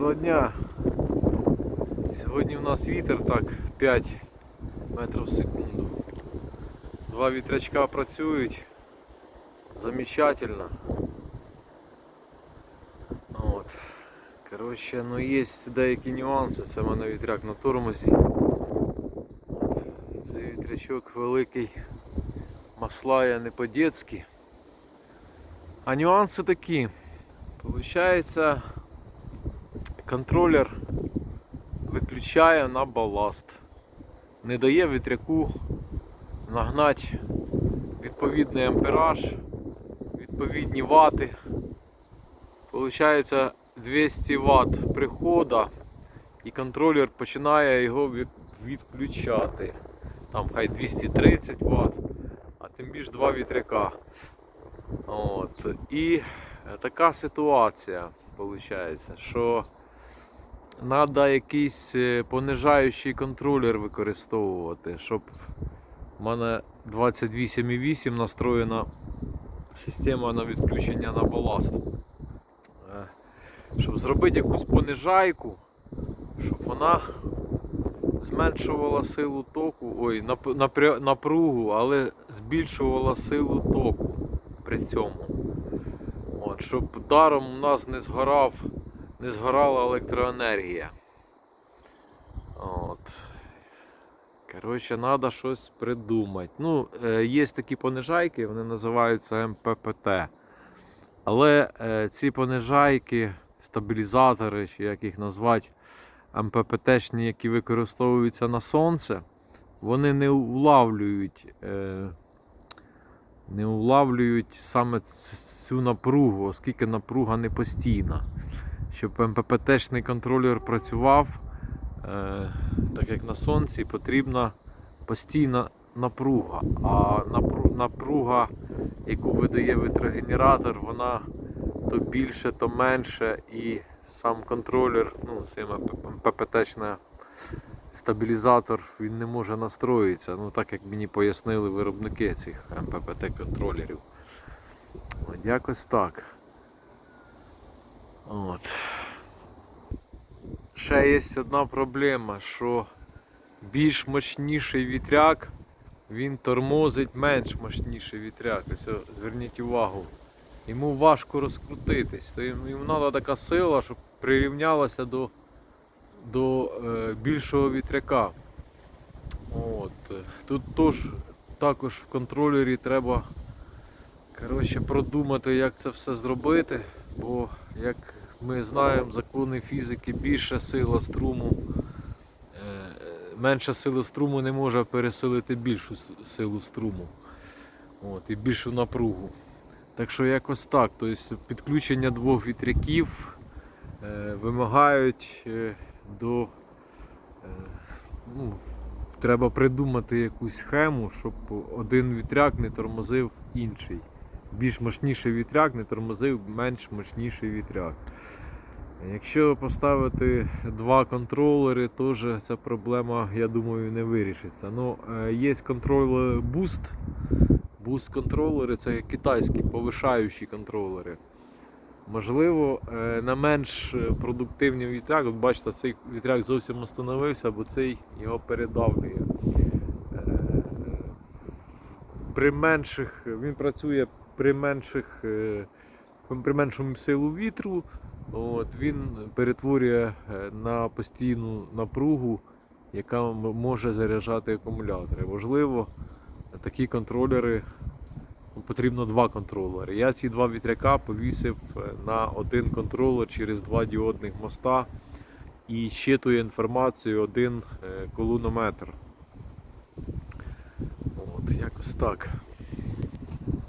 Доброго дня. Сьогодні у нас вітер так 5 метрів в секунду. Два вітрячка працюють. Замечательно. От. Коротше, ну є деякі нюанси. Це в мене вітряк на тормозі. От. Цей вітрячок великий маслає не по-дєцьки. А нюанси такі. Получається, Контролер виключає на баласт. Не дає вітряку нагнати відповідний ампераж, відповідні вати. Получається 200 Вт прихода і контролер починає його відключати. Там хай 230 Вт, а тим більш два вітряка. От. І е, така ситуація виходить, що треба якийсь е, понижаючий контролер використовувати, щоб в мене 28,8 настроєна система на відключення на баласт. Е, Щоб зробити якусь понижайку, щоб вона зменшувала силу току, ой, напругу, але збільшувала силу току при цьому. От, щоб даром у нас не згорав, не згорала електроенергія. От. Коротше, треба щось придумати. Ну, е, є такі понижайки, вони називаються МППТ. Але е, ці понижайки, стабілізатори, чи як їх назвати, МППТшні, які використовуються на сонце, вони не улавлюють. Е, не улавлюють саме цю напругу, оскільки напруга не постійна. Щоб МППТшний контролер працював, е, так як на сонці, потрібна постійна напруга. А напру- напруга, яку видає вітрогенератор, вона то більше, то менше, і сам контролер, ну, МППТшна стабілізатор він не може настроїтися. Ну так як мені пояснили виробники цих МППТ контролерів. От якось так. От. Ще є одна проблема, що більш мощніший вітряк, він тормозить менш мощніший вітряк. Ось зверніть увагу. Йому важко розкрутитись. То йому треба така сила, щоб прирівнялася до до е, більшого вітряка. От. Тут тож, також в контролері треба коротше, продумати, як це все зробити, бо, як ми знаємо, закони фізики більша сила струму, е, менша сила струму не може пересилити більшу силу струму. От, і більшу напругу. Так що якось так. Тобто підключення двох вітряків е, вимагають е, до. Ну, треба придумати якусь схему, щоб один вітряк не тормозив інший. Більш мощніший вітряк не тормозив менш мощніший вітряк. Якщо поставити два контролери, теж ця проблема, я думаю, не вирішиться. Ну, е, є контролер Boost. Boost контролери це китайські повишаючі контролери. Можливо, е, на менш е, продуктивний вітряк, от бачите, цей вітряк зовсім остановився, бо цей його передавлює. При менших, він працює при менших, е, при меншому силу вітру, от, він перетворює е, на постійну напругу, яка може заряджати акумулятори. Можливо, такі контролери потрібно два контролери. Я ці два вітряка повісив е, на один контролер через два діодних моста і щитує інформацію один колонометр. От, якось так.